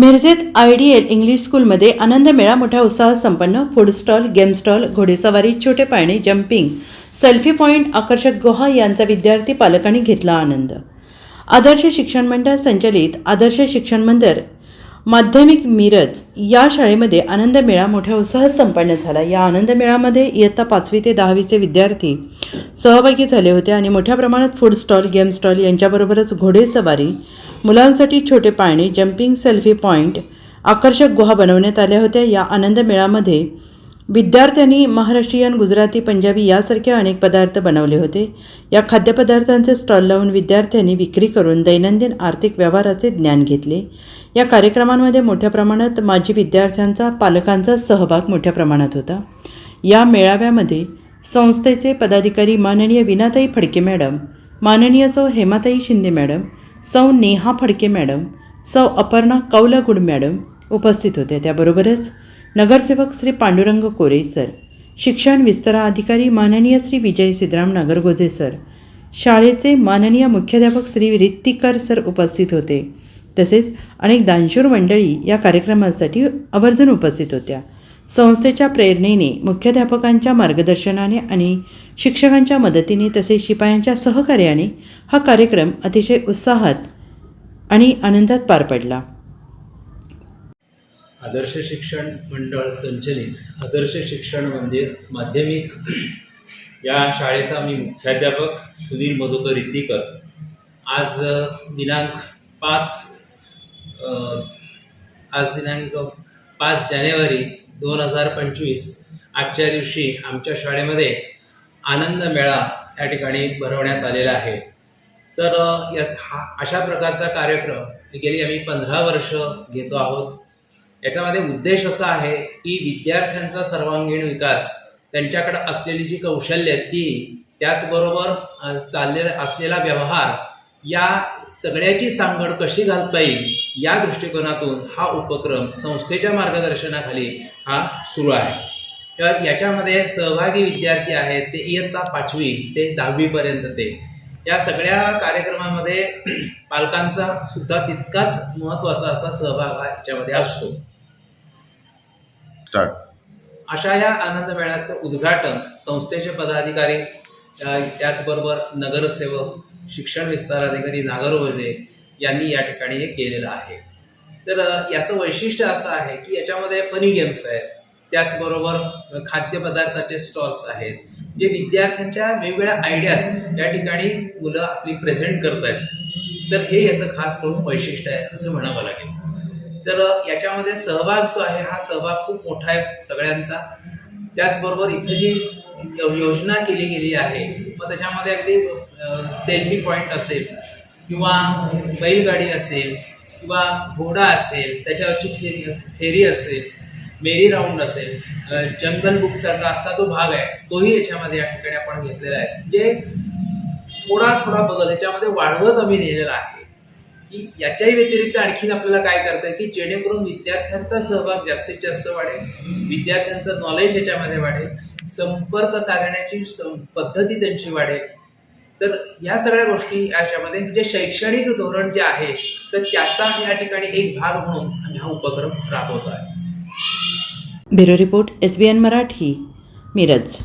मिरजेत I D L English स्कूलमध्ये आनंद मेळा मोठ्या उत्साहात संपन्न फूड स्टॉल गेम स्टॉल घोडेसवारी छोटे पाळणे जम्पिंग सेल्फी पॉईंट आकर्षक गुहा यांचा विद्यार्थी पालकांनी घेतला आनंद. आदर्श शिक्षण मंडळ संचलित आदर्श शिक्षण मंदिर माध्यमिक मिरज या शाळेमध्ये आनंद मेळा मोठ्या उत्साहात संपन्न झाला. या आनंद मेळामध्ये इयत्ता पाचवी ते दहावीचे विद्यार्थी सहभागी झाले होते आणि मोठ्या प्रमाणात फूड स्टॉल गेम स्टॉल यांच्याबरोबरच घोडेसवारी मुलांसाठी छोटे पाळणे जम्पिंग सेल्फी पॉईंट आकर्षक गुहा बनवण्यात आल्या होत्या. या आनंद मेळामध्ये विद्यार्थ्यांनी महाराष्ट्रीयन गुजराती पंजाबी यासारखे अनेक पदार्थ बनवले होते. या खाद्यपदार्थांचे स्टॉल लावून विद्यार्थ्यांनी विक्री करून दैनंदिन आर्थिक व्यवहाराचे ज्ञान घेतले. या कार्यक्रमांमध्ये मोठ्या प्रमाणात माजी विद्यार्थ्यांचा पालकांचा सहभाग मोठ्या प्रमाणात होता. या मेळाव्यामध्ये संस्थेचे पदाधिकारी माननीय विनाताई फडके मॅडम माननीय सौ हेमाताई शिंदे मॅडम सौ नेहा फडके मॅडम सौ अपर्णा कौलगुड मॅडम उपस्थित होत्या त्याबरोबरच नगरसेवक श्री पांडुरंग कोरे सर शिक्षण विस्तारा अधिकारी माननीय श्री विजय सिद्धराम नागरगोजे सर शाळेचे माननीय मुख्याध्यापक श्री रित्तिकर सर उपस्थित होते. तसेच अनेक दानशूर मंडळी या कार्यक्रमासाठी आवर्जून उपस्थित होत्या. संस्थेच्या प्रेरणेने मुख्याध्यापकांच्या मार्गदर्शनाने आणि शिक्षकांच्या मदतीने तसेच शिपायांच्या सहकार्याने हा कार्यक्रम अतिशय उत्साहात आणि आनंदात पार पडला. आदर्श शिक्षण मंडळ संचलित आदर्श शिक्षण मंदिर माध्यमिक या शाळेचा मी मुख्याध्यापक सुनील मधुकर इतिकर आज दिनांक पाच आज दिनांक पाच जानेवारी दोन हजार पंचवीस. आजच्या दिवशी आमच्या शाळेमध्ये आनंद मेळा या ठिकाणी भरवण्यात आलेला आहे. तर या हा अशा प्रकारचा कार्यक्रम गेली आम्ही पंधरा वर्ष घेतो आहोत. याच्यामध्ये उद्देश असा आहे की विद्यार्थ्यांचा सर्वांगीण विकास त्यांच्याकडे असलेली जी कौशल्य ती त्याचबरोबर चाललेला असलेला व्यवहार या सगळ्याची सांगड कशी घालता येईल या दृष्टिकोनातून हा उपक्रम संस्थेच्या मार्गदर्शनाखाली हा सुरू आहे. तर याच्यामध्ये सहभागी विद्यार्थी आहेत ते इयत्ता पाचवी ते दहावीपर्यंतचे या सगळ्या कार्यक्रमामध्ये पालकांचा सुद्धा तितकाच महत्त्वाचा असा सहभाग हा याच्यामध्ये असतो. अशा या आनंद मेळ्याचं उद्घाटन संस्थेचे पदाधिकारी त्याचबरोबर नगरसेवक शिक्षण विस्तार अधिकारी नागरवजे यांनी या ठिकाणी हे केलेलं आहे. तर याचं वैशिष्ट्य असं आहे की याच्यामध्ये फनी गेम्स आहेत. त्याचबरोबर खाद्यपदार्थाचे स्टॉल्स आहेत. जे विद्यार्थ्यांच्या वेगवेगळ्या आयडियाज या ठिकाणी मुलं आपली प्रेझेंट करत आहेत तर हे याचं खास करून वैशिष्ट्य आहे असं म्हणावं लागेल. तर याच्यामध्ये सहभाग जो आहे हा सहभाग खूप मोठा आहे सगळ्यांचा. त्याचबरोबर इथं जी योजना केली गेली आहे मग त्याच्यामध्ये अगदी सेल्फी पॉईंट असेल किंवा बैलगाडी असेल किंवा घोडा असेल त्याच्यावरची फेरी फेरी असेल मेरी राऊंड असेल जंगल बुकसारखा असा जो भाग आहे तोही याच्यामध्ये या ठिकाणी आपण घेतलेला आहे. म्हणजे थोडा थोडा बदल याच्यामध्ये वाढवत आम्ही नेलेला आहे. की याच्याही व्यतिरिक्त आणखीन आपल्याला काय करता येईल की जेणेकरून विद्यार्थ्यांचा सहभाग जास्तीत जास्त वाढेल विद्यार्थ्यांचं नॉलेज याच्यामध्ये वाढेल संपर्क साधण्याची सं- पद्धती त्यांची वाढेल तर या सगळ्या गोष्टी याच्यामध्ये जे शैक्षणिक धोरण जे आहे तर त्याचा या ठिकाणी एक भाग म्हणून आम्ही हा उपक्रम राबवतो आहे bureau report S B N Marathi Miraj.